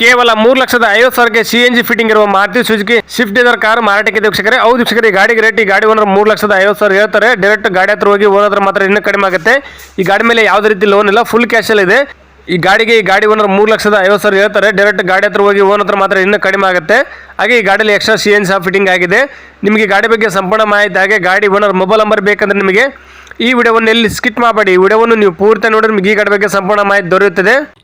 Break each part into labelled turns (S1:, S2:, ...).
S1: ಕೇವಲ ಮೂರು ಲಕ್ಷದ ಐವತ್ತು ಸಾವಿರಕ್ಕೆ ಸಿ ಎನ್ ಜಿ ಫಿಟ್ಟಿಂಗ್ ಇರುವ Maruti Suzuki Swift Dzire car ಮಾರಾಟಕ್ಕೆ ವೀಕ್ಷಕರೇ. ಹೌದು ವೀಕ್ಷಕರೇ, ಈ ಗಾಡಿಗೆ ರೇಟ್ ಈ ಗಾಡಿ ಓನರ್ ಮೂರು ಲಕ್ಷದ ಐವತ್ತು ಸಾವಿರ ಹೇಳ್ತಾರೆ. ಡೈರೆಕ್ಟ್ ಗಾಡಿ ಹತ್ರ ಹೋಗಿ ಓನರ್ ಮಾತ್ರ ಇನ್ನೂ ಕಡಿಮೆ ಆಗುತ್ತೆ. ಈ ಗಾಡಿ ಮೇಲೆ ಯಾವುದೇ ರೀತಿ ಲೋನ್ ಇಲ್ಲ ಫುಲ್ ಕ್ಯಾಶಲ್ಲಿ ಇದೆ. ಈ ಗಾಡಿಗೆ ಈ ಗಾಡಿ ಓನರ್ ಮೂರು ಲಕ್ಷದ ಐವತ್ತು ಸಾವಿರ ಹೇಳ್ತಾರೆ. ಡೈರೆಕ್ಟ್ ಗಾಡಿ ಹತ್ರ ಹೋಗಿ ಓನ್ ಹತ್ರ ಮಾತ್ರ ಇನ್ನೂ ಕಡಿಮೆ ಆಗುತ್ತೆ. ಹಾಗೆ ಈ ಗಾಡಿಯಲ್ಲಿ ಎಕ್ಸ್ಟ್ರಾ ಸಿ ಎನ್ ಸಹ ಫಿಟ್ಟಿಂಗ್ ಆಗಿದೆ. ನಿಮಗೆ ಗಾಡಿ ಬಗ್ಗೆ ಸಂಪೂರ್ಣ ಮಾಹಿತಿ ಹಾಗೆ ಗಾಡಿ ಓನರ್ ಮೊಬೈಲ್ ನಂಬರ್ ಬೇಕಂದ್ರೆ ನಿಮಗೆ ಈ ವಿಡಿಯೋವನ್ನು ಎಲ್ಲಿ ಸ್ಕಿಟ್ ಮಾಡಬೇಡಿ. ಈ ವಿಡಿಯೋವನ್ನು ನೀವು ಪೂರ್ತಿ ನೋಡಿದ್ರೆ ನಿಮಗೆ ಈ ಗಾಡಿ ಬಗ್ಗೆ ಸಂಪೂರ್ಣ ಮಾಹಿತಿ ದೊರೆಯುತ್ತದೆ.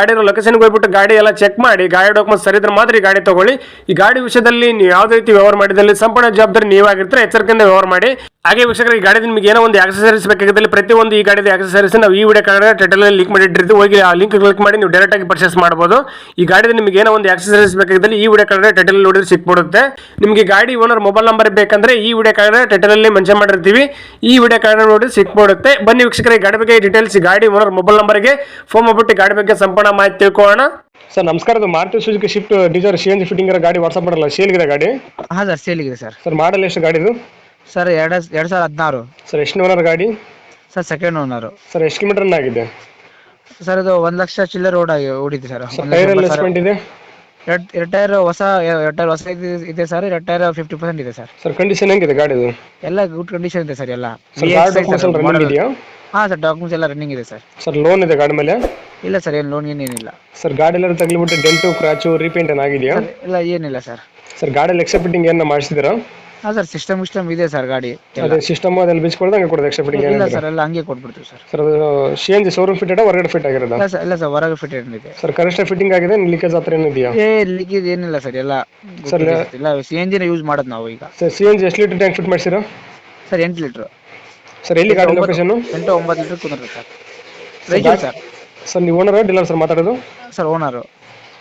S1: ಆಗಿ ಲೊಕೇಶನ್ ಲೊಕೇಶನ್ಗೆ ಹೋಗ್ಬಿಟ್ಟು ಗಾಡಿ ಎಲ್ಲ ಚೆಕ್ ಮಾಡಿ, ಗಾಡಿ ಡಾಕ್ಯುಮೆಂಟ್ ಸರಿ ಇದ್ರೆ ಮಾತ್ರ ಈ ಗಾಡಿ ತಗೊಳ್ಳಿ. ಈ ಗಾಡಿ ವಿಷಯದಲ್ಲಿ ನೀವು ಯಾವುದೇ ರೀತಿ ವ್ಯವಹಾರ ಮಾಡಿದಲ್ಲಿ ಸಂಪೂರ್ಣ ಜವಾಬ್ದಾರಿ ನೀವಾಗಿರ್ತಾರೆ, ಎಚ್ಚರಿಕೆಯಿಂದ ವ್ಯವಹಾರ ಮಾಡಿ. ಹಾಗೆ ವೀಕ್ಷಕರಿಗೆ ಈ ಗಾಡಿ ನಿಮಗೆ ಏನೋ ಒಂದು ಆಕ್ಸಸರೀಸ್ ಬೇಕಾಗಿದ್ದಲ್ಲಿ ಪ್ರತಿಯೊಂದು ಈ ಗಾಡಿದ ಆಕ್ಸಸರೀಸ್ ನಾವು ಈ ವಿಡಿಯೋ ಕಾರ್ಡ್ ಟೈಟಲ್ ಲಿಂಕ್ ಮಾಡಿಟ್ಟಿರ್ತೀವಿ. ಹೋಗಿ ಆ ಲಿಂಕ್ ಕ್ಲಿಕ್ ಮಾಡಿ ನೀವು ಡೈರೆಕ್ಟ್ ಆಗಿ ಪರ್ಚೇಸ್ ಮಾಡಬಹುದು ಈ ಗಾಡಿದ ನಿಮಗೆ ಏನೋ ಒಂದು ಆಕ್ಸಸರೀಸ್ ಬೇಕಾಗಿದ್ದಲ್ಲಿ ಈ ವಿಡಿಯೋ ಕಾರಣ ಟೈಟಲ್ ನೋಡಿದ್ರೆ ಸಿಕ್ಬಿಡುತ್ತೆ. ನಿಮಗೆ ಗಾಡಿ ಓನರ್ ಮೊಬೈಲ್ ನಂಬರ್ ಬೇಕಂದ್ರೆ ಈ ವಿಡಿಯೋ ಕಾರಣ ಟೈಟಲ್ ಅಲ್ಲಿ ಮೆನ್ಷನ್ ಮಾಡಿರ್ತೀವಿ. ಈ ವಿಡಿಯೋ ಕಾರಣ ನೋಡಿ ಸಿಕ್ಬಿಡುತ್ತೆ. ಬನ್ನಿ ವೀಕ್ಷಕರ, ಈ ಗಾಡಿ ಬಗ್ಗೆ ಡೀಟೇಲ್ಸ್ ಗಾಡಿ ಓನರ್ ಮೊಬೈಲ್ ನಂಬರ್ಗೆ ಫೋನ್ ಮಾಡ್ಬಿಟ್ಟು ಗಾಡಿ ಬಗ್ಗೆ ಸಂಪೂರ್ಣ ಮಾಹಿತಿ ತಿಳ್ಕೊಳ್ಳೋಣ. ಸರ್ ನಮಸ್ಕಾರ ಇದು Maruti Suzuki Swift Dzire C N G fitting ಗಾಡಿ ವಾಟ್ಸಪ್ ಮಾಡಲ್ಲ ಸೇಲ್ಗಿದೆ ಗಾಡಿ?
S2: ಹಾಂ ಸರ್ ಇದೆ ಸರ್.
S1: ಸರ್ ಮಾಡಲ್ ಎಷ್ಟು ಗಾಡಿದು
S2: ಸರ್ ಎರಡು ಎರಡು ಸಾವಿರದ ಹದಿನಾರು.
S1: ಸರ್ ಎಷ್ಟು ಓನರ್ ಗಾಡಿ?
S2: ಸರ್ ಸೆಕೆಂಡ್ ಓನರ್
S1: ಸರ್ ಎಷ್ಟು ಕಿಲೋಮೀಟರ್ ಆಗಿದೆ?
S2: ಸರ್ ಇದು ಒಂದು ಲಕ್ಷ ಚಿಲ್ಲರ್ ರೋಡ್ ಆಗಿ ಓಡಿದೆ ಸರ್.
S1: ಸರ್ ಟೈರ್ ಎಲ್ಲ ಎಸ್ಪೆಂಟ್ ಇದೆ?
S2: ಎರಡು ಎರಡು ಟೈರ್ ಹೊಸ ಎರಡು ಟೈರ್ ಹೊಸ ಇದೆ- ಇದೆ ಸರ್ ಎರಡು ಟೈರ್ ಫಿಫ್ಟಿ ಪರ್ಸೆಂಟ್ ಇದೆ ಸರ್.
S1: ಸರ್ ಕಂಡೀಷನ್ ಹೆಂಗಿದೆ ಗಾಡಿದು
S2: ಎಲ್ಲ ಗುಡ್ ಕಂಡೀಷನ್ ಇದೆ ಸರ್ ಎಲ್ಲ.
S1: ಸರ್ ಗಾಡಿ ಡಾಕ್ಯುಮೆಂಟ್ಸ್ ಎಲ್ಲ ರನ್ನಿಂಗ್ ಇದೆಯಾ?
S2: ಹಾಂ ಸರ್ ಡಾಕ್ಯುಮೆಂಟ್ಸ್ ಎಲ್ಲ ರನ್ನಿಂಗ್ ಇದೆ ಸರ್.
S1: ಸರ್ ಲೋನ್ ಇದೆ ಗಾಡಿ ಮೇಲೆ?
S2: ಇಲ್ಲ ಸರ್ ಏನು ಲೋನ್ ಏನಿಲ್ಲ.
S1: ಸರ್ ಗಾಡಿ ಎಲ್ಲ ತಗ್ಲಿಬಿಟ್ಟು ಡೆಂಟು ಕ್ರಾಚು ರೀಪೇಂಟ್ ಏನಾಗಿದೆಯಾ
S2: ಸರ್ ಇಲ್ಲ ಏನಿಲ್ಲ ಸರ್.
S1: ಸರ್ ಗಾಡಿ ಎಕ್ಸ್ಟ್ರಾ ಫಿಟ್ಟಿಂಗ್ ಏನ ಮಾಡಿಸಿದಿರಾ
S2: ಹಾಂ ಸರ್ ಸಿಸ್ಟಮ್ ಸಿಸ್ಟಮ್ ಇದೆ ಸರ್ ಗಾಡಿ. ಎಲ್ಲ.
S1: ಅದೇ ಸಿಸ್ಟಮ್ ಅದೆಲ್ಲ ಬಿಚ್ಕೊಳ್ದು ಹಂಗೆ ಕೊಡೋದು ಎಕ್ಸೆಪ್ಟಿಂಗ್ ಫಿಟ್ಟಿಂಗ್
S2: ಇಲ್ಲ
S1: ಏನಿದೆ
S2: ಸರ್ ಎಲ್ಲ ಹಂಗೆ ಕೊಟ್ಬಿಡ್ತೀವಿ ಸರ್.
S1: ಸರ್ ಅದು C N G showroom fit ಹೊರಗಡೆ ಫಿಟ್ ಆಗಿರೋದು?
S2: ಇಲ್ಲ ಸರ್ ಇಲ್ಲ ಸರ್ ಹೊರಗೆ ಫಿಟ್ ಇದೆ.
S1: ಸರ್ ಕರೆಕ್ಟ್ ಫಿಟ್ಟಿಂಗ್ ಆಗಿದೆ ಲೀಕೇಜ್ ಹತ್ರ ಏನಿದೆಯಾ
S2: ಏ ಲೀಕೇಜ್ ಏನಿಲ್ಲ ಸರ್ ಎಲ್ಲ
S1: ಸರ್,
S2: ಇಲ್ಲ ಸಿ ಎನ್ ಜಿನ ಯೂಸ್ ಮಾಡೋದು ನಾವು ಈಗ.
S1: ಸರ್ ಸಿ ಎನ್ ಜಿ ಎಷ್ಟು ಲೀಟರ್ ಟ್ಯಾಂಕ್ ಫಿಟ್ ಮಾಡ್ಸಿರೋ?
S2: ಸರ್ ಎಂಟು ಲೀಟರ್
S1: ಸರ್ ಎಲ್ಲಿ ಗಾಡಿ ಲೊಕೇಶನ್
S2: ಎಂಟು ಒಂಬತ್ತು ಲೀಟರ್ ಕುಂದ್ರ ಸರ್. ರೈಚೂರು ಸರ್.
S1: ಸರ್ ನೀವು ಓನರ್ ಡೀಲರ್ ಸರ್ ಮಾತಾಡೋದು?
S2: ಸರ್ ಓನರು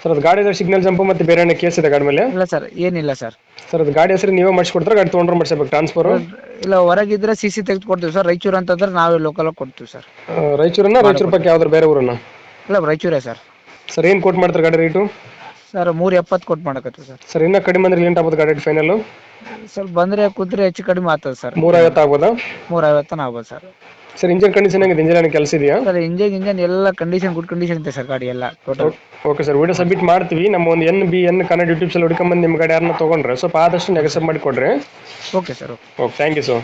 S1: ಸರ್ ಅದು ಗಾಡಿ ಸಿಗ್ನಲ್ ಜಂಪ್ ಮತ್ತೆ ಬೇರೆ ಏನೋ ಕೇಸ್ ಇದೆ ಗಾಡಿ ಮೇಲೆ?
S2: ಇಲ್ಲ ಸರ್ ಏನಿಲ್ಲ ಸರ್.
S1: ಸರ್ ಅದು ಗಾಡಿ ಹೆಸರು ನೀವೇ ಮಾಡಿಸ್ಕೊಡ್ತಾರೆ ಗಾಡಿ ತೊಗೊಂಡ್ರೆ ಮಾಡಿಸಬೇಕು ಟ್ರಾನ್ಸ್ಫರ್
S2: ಇಲ್ಲ ಹೊರಗಿದ್ರೆ ಸಿ ಸಿ ತೆಗೆದು ಕೊಡ್ತೀವಿ ಸರ್ ರಾಯಚೂರು ಅಂತಂದ್ರೆ ನಾವೇ ಲೋಕಲ್ ಕೊಡ್ತೀವಿ ಸರ್.
S1: ರಾಯಚೂರನ್ನ ರಾಯಚೂರು ಪಕ್ಕ ಯಾವ್ದಾರು ಬೇರೆ ಊರನ್ನ?
S2: ಇಲ್ಲ ರಾಯಚೂರೇ ಸರ್.
S1: ಸರ್ ಏನು ಕೋಟ್ ಮಾಡ್ತಾರೆ ಗಾಡಿ ರೇಟು
S2: ಸರ್ ಮೂರು ಎಪ್ಪತ್ತು ಕೊಟ್ಟು ಮಾಡಕತ್ತೀವಿ ಸರ್.
S1: ಸರ್ ಇನ್ನೂ ಕಡಿಮೆ ಅಂದ್ರೆ ಏನ್ ಆಗ್ಬೋದು ಗಾಡಿ ಫೈನಲ್
S2: ಸರ್ ಬಂದರೆ ಕುದ್ರೆ ಹೆಚ್ಚು ಕಡಿಮೆ ಆಗ್ತದೆ ಸರ್.
S1: ಮೂರ ಐವತ್ತು ಆಗ್ಬೋದಾ?
S2: ಮೂರ ಐವತ್ತನ ಆಗ್ಬೋದು ಸರ್.
S1: ಸರ್ ಇಂಜಿನ್ ಕಂಡೀಷನ್ ಹೆಂಗಿದೆ? ಇಂಜಿನ್ ಏನು ಕೆಲಸ ಇದೆಯಾ?
S2: ಸರ್ ಇಂಜನ್ ಇಂಜನ್ ಎಲ್ಲ ಕಂಡೀಷನ್ ಗುಡ್ ಕಂಡೀಷನ್ ಇದೆ ಸರ್ ಗಾಡಿ ಎಲ್ಲ total
S1: okay sir video submit ಮಾಡ್ತೀವಿ. ನಮ್ಮ ಒಂದು N B N Kannada YouTube channel ಹುಡ್ಕೊಂಬಂದು ನಿಮ್ಮ ಗಾಡಿ ಯಾರನ್ನ ತೊಗೊಂಡ್ರೆ ಸ್ವಲ್ಪ ಆದಷ್ಟು ನೆಗೆಸಪ್ ಮಾಡಿ ಕೊಡ್ರಿ
S2: okay sir okay
S1: okay thank you sir